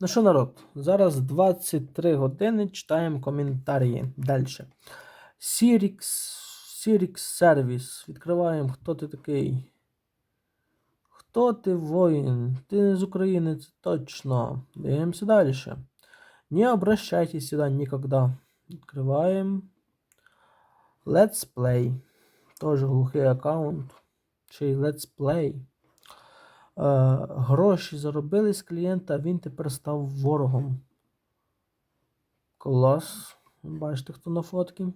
Ну що, народ, зараз 23 години читаємо коментарі. Далі. Sirix, Service. Відкриваємо, хто ти такий. Хто ти воїн? Ти не з України, це точно. Дивимося далі. Не обращайтесь сюда никогда. Відкриваємо. Let's Play. Тоже глухий аккаунт. Чи Let's Play. Е, гроші заробили з клієнта, а він тепер став ворогом. Клас. Бачите, хто на фотки.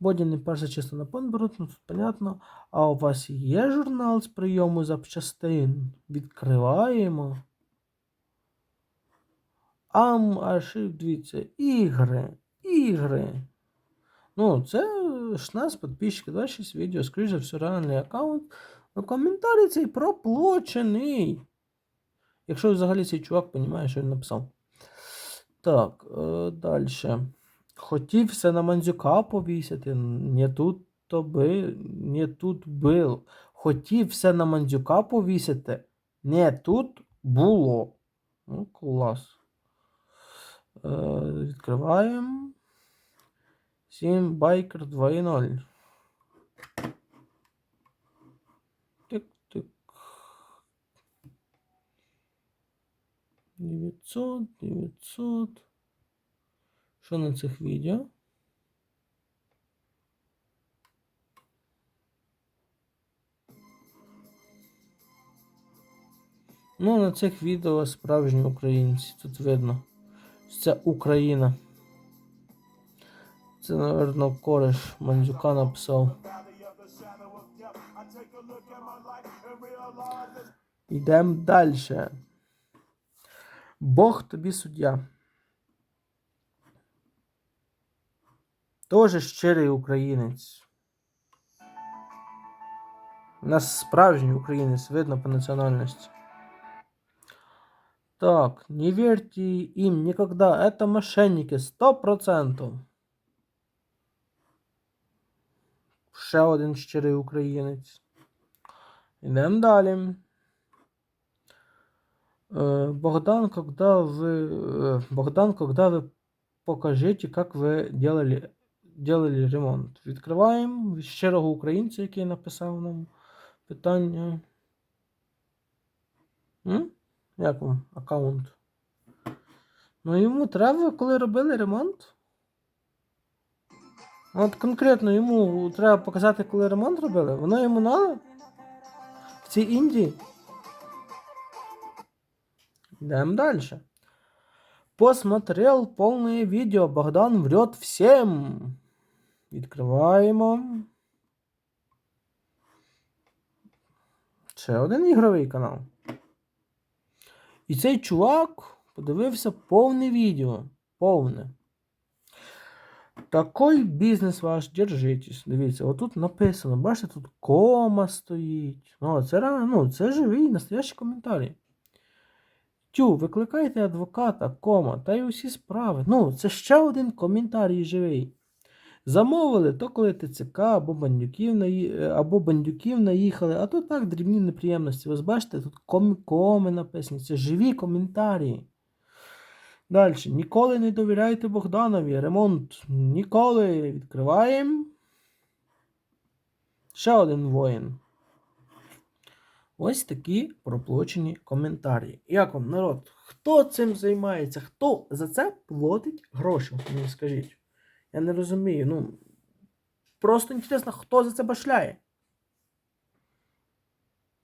Боді не перша чисто на беруть, ну тут понятно. А у вас є журнал з прийому запчастин? Відкриваємо. Ам, аж дивіться, ігри. Ігри. Ну, це 16 підписчиків, 26 відео, скоріше за все, реальний аккаунт. Ну, коментарій цей проплочений. Якщо взагалі цей чувак розуміє, що він написав. Так, е, далі. Хотів на Мандзюка повісити. Не тут то би, не тут был. Хотів на Мандзюка повісити. Не тут було. Ну, клас. Е, відкриваємо. 7 Biker 2.0. Тик-тик. 900, 900. Що на цих відео? Ну, на цих відео справжні українці. Тут видно. Це Україна. Це, напевно, кореш Мандзюка написав. Йдемо далі. Бог тобі суддя. Тоже щирий українець. У нас справжній українець, видно по національності. Так, не верьте им никогда. Это мошенники, сто процентов. Ще один щирий українець. Йдемо далі. Е, Богдан, когда вы, е, Богдан, когда вы покажите, как ви делали, делали ремонт. Відкриваємо від щирого українця, який написав нам питання. М? Як вам аккаунт? Ну йому треба, коли робили ремонт. От конкретно йому треба показати, коли ремонт робили. Воно йому надо? Цій Індії. Идем дальше. Посмотрел полное видео. Богдан врет всем. Відкриваємо. Ще один ігровий канал. І цей чувак подивився повне відео. Повне. Такой бізнес ваш, держитесь. Дивіться, отут написано, бачите, тут кома стоїть. Ну, це, ну, це живий, настоящий коментарі. Тю, викликайте адвоката, кома, та й усі справи. Ну, це ще один коментарій живий. Замовили, то коли ТЦК або бандюків, наї... або бандюків наїхали, а то так дрібні неприємності. Ви бачите, тут коми, коми написані, це живі коментарі. Далі. Ніколи не довіряйте Богданові. Ремонт. Ніколи. Відкриваємо. Ще один воїн. Ось такі проплочені коментарі. Як вам, народ? Хто цим займається? Хто за це платить гроші? Мені скажіть. Я не розумію. Ну, просто інтересно, хто за це башляє.